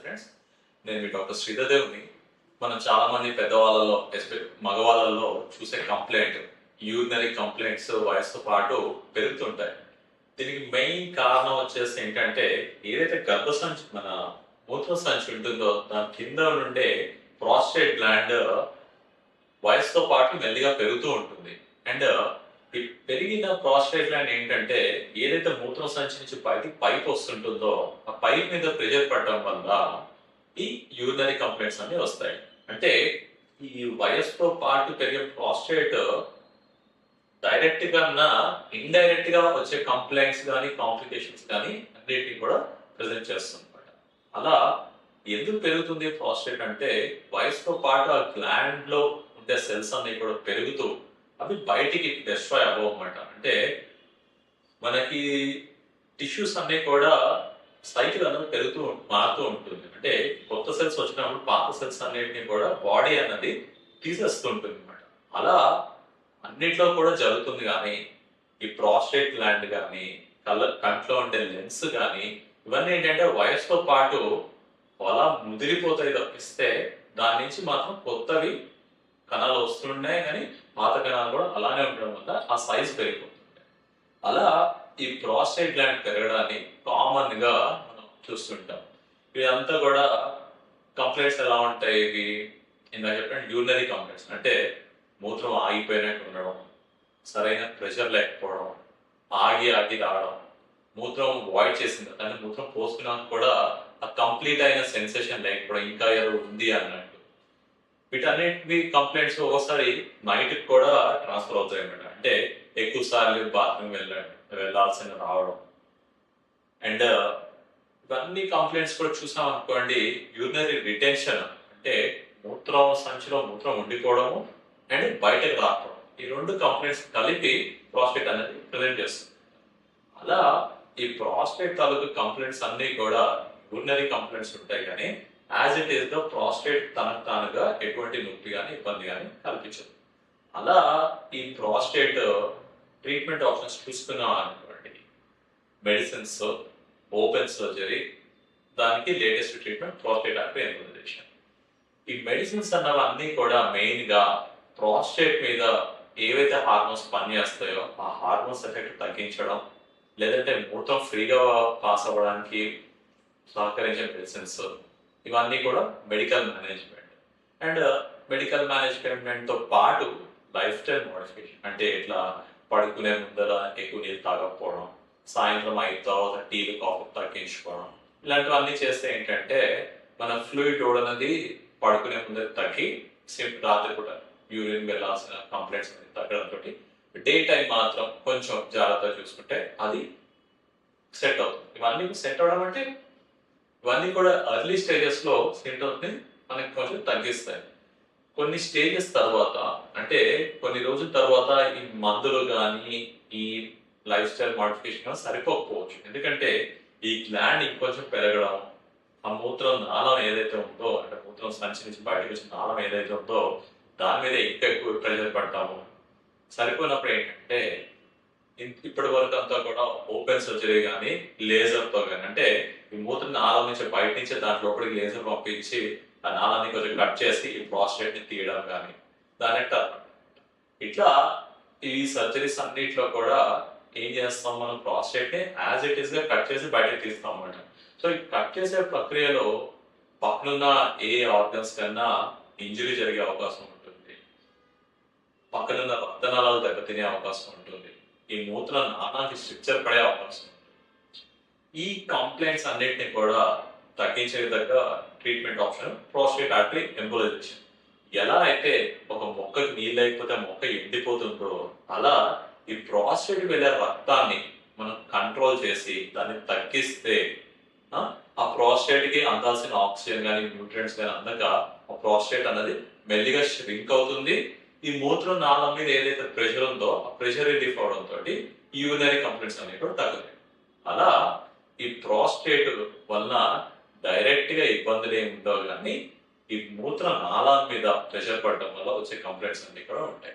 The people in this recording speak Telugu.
ఫ్రెండ్స్ నేను మీ డాక్టర్ శ్రీధర్దేవ్ని మనం చాలామంది పెద్దవాళ్ళలో ఎస్పె- మగవాళ్ళలో చూసే కంప్లైంట్ యూరినరీ కంప్లైంట్స్ వయసుతో పాటు పెరుగుతుంటాయి. దీనికి మెయిన్ కారణం వచ్చేసి ఏంటంటే ఏదైతే గర్భసంచి మన మూత్ర సంచి ఉంటుందో దాని కింద నుండే ప్రాస్టేట్ గ్లాండ్ వయసుతో పాటు మెల్లిగా పెరుగుతూ ఉంటుంది. అండ్ పెరిగిన ప్రాస్టేట్ గ్లాండ్ ఏంటంటే ఏదైతే మూత్రం సంచి నుంచి బయటికి పైప్ వస్తుంటుందో ఆ పైప్ మీద ప్రెజర్ పడడం వల్ల ఈ యూరినరీ కంప్లైంట్స్ అన్ని వస్తాయి. అంటే ఈ వయస్సుతో పాటు పెరిగే ప్రాస్టేట్ డైరెక్ట్ కన్నా ఇండైరెక్ట్గా వచ్చే కంప్లైంట్స్ కానీ కాంప్లికేషన్స్ కానీ అన్నిటిని కూడా ప్రెజెంట్ చేస్తుంది అనమాట అలా ఎందుకు పెరుగుతుంది ప్రాస్టేట్ అంటే వయసుతో పాటు ఆ గ్లాండ్లో ఉండే సెల్స్ అన్ని కూడా పెరుగుతూ అవి బయటికి డెస్ట్రాయ్ అవ్వవు అనమాట అంటే మనకి టిష్యూస్ అన్ని కూడా సైకిల్ అనేది పెరుగుతూ మారుతూ ఉంటుంది. అంటే కొత్త సెల్స్ వచ్చినప్పుడు పాత సెల్స్ అన్నిటిని కూడా బాడీ అన్నది తీసేస్తూ ఉంటుంది అనమాట అలా అన్నిట్లో కూడా జరుగుతుంది కానీ ఈ ప్రాస్టేట్ గ్లాండ్ కానీ కళ్ళ కంట్లో ఉండే లెన్స్ కానీ ఇవన్నీ ఏంటంటే వయసుతో పాటు అలా ముదిరిపోతాయి తప్పిస్తే దాని నుంచి మాత్రం కొత్తవి కణాలు వస్తున్నాయి కానీ పాత కణాలు కూడా అలానే ఉండడం వల్ల ఆ సైజ్ పెరిగిపోతుంది అలా ఈ ప్రాస్టేట్ గ్లాండ్ పెరగడాన్ని కామన్గా మనం చూస్తుంటాం. ఇదంతా కూడా కంప్లైంట్స్ ఎలా ఉంటాయి? ఇవి ఇందాక చెప్పండి యూరినరీ కంప్లైంట్స్ అంటే మూత్రం ఆగిపోయినట్టు ఉండడం సరైన ప్రెషర్ లేకపోవడం ఆగి ఆగి రావడం మూత్రం వాయిడ్ చేసింది. కానీ మూత్రం పోసుకున్నాక కూడా ఆ కంప్లీట్ అయిన సెన్సేషన్ లేకపోవడం ఇంకా ఏదో ఉంది అన్నట్టు. వీటన్నిటి కంప్లైంట్స్ ఒకసారి నైట్కి కూడా ట్రాన్స్ఫర్ అవుతాయి అన్నమాట. అంటే ఎక్కువ సార్లు బాత్రూమ్ వెళ్ళండి వెళ్ళాల్సిన రావడం. అండ్ ఇవన్నీ కంప్లైంట్స్ కూడా చూసాం అనుకోండి యూరినరీ రిటెన్షన్ అంటే మూత్రం సంచిలో మూత్రం ఉండిపోవడము అండ్ బయటకు రావడం. ఈ రెండు కంప్లైంట్స్ కలిపి ప్రాస్టేట్ అనేది ప్రజెంట్ చేస్తుంది. అలా ఈ ప్రాస్టేట్ తాలూకు కంప్లైంట్స్ అన్నీ కూడా యూరినరీ కంప్లైంట్స్ ఉంటాయి కానీ as it is the prostate తనకు తానుగా ఎటువంటి నొప్పి కానీ ఇబ్బంది కానీ కల్పించదు. అలా ఈ ప్రాస్టేట్ ట్రీట్మెంట్ ఆప్షన్స్ చూసుకున్నాం అనుకోండి. మెడిసిన్స్ ఓపెన్ సర్జరీ దానికి latest treatment prostate RP embolization ఈ మెడిసిన్స్ అన్నవన్నీ కూడా మెయిన్గా ప్రాస్టేట్ మీద ఏవైతే హార్మోన్స్ పనిచేస్తాయో ఆ హార్మోన్స్ ఎఫెక్ట్ తగ్గించడం లేదంటే మూత్రం ఫ్రీగా పాస్ అవ్వడానికి సహకరించే మెడిసిన్స్ ఇవన్నీ కూడా మెడికల్ మేనేజ్మెంట్ అండ్ మెడికల్ మేనేజ్మెంట్తో పాటు లైఫ్ స్టైల్ మోడిఫికేషన్ అంటే ఇట్లా పడుకునే ముందర ఎక్కువ నీళ్ళు తాగకపోవడం సాయంత్రం అయిన తర్వాత టీలు కాఫీ తగ్గించుకోవడం ఇలాంటివన్నీ చేస్తే ఏంటంటే మన ఫ్లూయిడ్ లోడ్ అనేది పడుకునే ముందర తగ్గి సింప్ రాత్రి కూడా యూరిన్ వెళ్ళాల్సిన కంప్లైంట్స్ అనేది తగ్గడంతో డే టైం మాత్రం కొంచెం జాగ్రత్తగా చూసుకుంటే అది సెట్ అవుతుంది. ఇవన్నీ సెట్ అవడం అంటే ఇవన్నీ కూడా ఎర్లీ స్టేజెస్లో సింటమ్స్ని మనకి కొంచెం తగ్గిస్తాయి. కొన్ని స్టేజెస్ తర్వాత అంటే కొన్ని రోజుల తర్వాత ఈ మందులు కానీ ఈ లైఫ్ స్టైల్ మోడిఫికేషన్ సరిపోకపోవచ్చు. ఎందుకంటే ఈ గ్లాండ్ ఇంకొంచెం పెరగడం ఆ మూత్రం నాళం ఏదైతే ఉందో అంటే మూత్రం సంచి నుంచి బయటకు వచ్చిన నాళం ఏదైతే ఉందో దాని మీద ఇంకా ఎక్కువ ప్రెషర్ పడతాము సరిపోయినప్పుడు ఏంటంటే ఇప్పటి వరకు అంతా కూడా ఓపెన్ సర్జరీ కానీ లేజర్తో కానీ అంటే ఈ మూత్ర నాళం నుంచి బయట నుంచి దాని లోపలికి లేజర్ పంపించి ఆ నాళాన్ని కొంచెం కట్ చేసి ఈ ప్రాస్టేట్ని తీయడం కానీ దాని ఇట్లా ఈ సర్జరీస్ అన్నిట్లో కూడా ఏం చేస్తాం మనం? ప్రాస్టేట్ని యాజ్ ఇట్ ఈస్గా కట్ చేసి బయటకు తీస్తాం అన్నమాట. సో ఈ కట్ చేసే ప్రక్రియలో పక్కనున్న ఏ ఆర్గన్స్ కన్నా ఇంజరీ జరిగే అవకాశం ఉంటుంది. పక్కనున్న రక్తనాళాలు దెబ్బతినే అవకాశం ఉంటుంది. ఈ మూత్ర నానాకి స్ట్రక్చర్ పడే అవకాశం. ఈ కంప్లైంట్స్ అన్నిటిని కూడా తగ్గించే విధంగా treatment option prostate artery embolization ఎలా అయితే ఒక మొక్కకి నీళ్ళు లేకపోతే మొక్క ఎండిపోతుందో అలా ఈ ప్రాస్టేట్ వెళ్ళే రక్తాన్ని మనం కంట్రోల్ చేసి దాన్ని తగ్గిస్తే ఆ, ఆ ప్రాస్టేట్కి అందాల్సిన ఆక్సిజన్ కానీ న్యూట్రియంట్స్ కానీ అందక ఆ ప్రాస్టేట్ అనేది మెల్లిగా ష్రింక్ అవుతుంది. ఈ మూత్రం నాళం మీద ఏదైతే ప్రెషర్ ఉందో ఆ ప్రెషర్ రిలీఫ్ అవడం తోటి యూరినరీ కంప్లైంట్స్ అనేవి కూడా తగ్గుతాయి. అలా ఈ ప్రాస్టేట్ వలన డైరెక్ట్గా ఇబ్బందులు ఏమి ఉండవు కానీ ఈ మూత్ర నాళాల మీద ప్రెషర్ పడడం వల్ల వచ్చే కంప్లైంట్స్ అన్ని కూడా ఉంటాయి.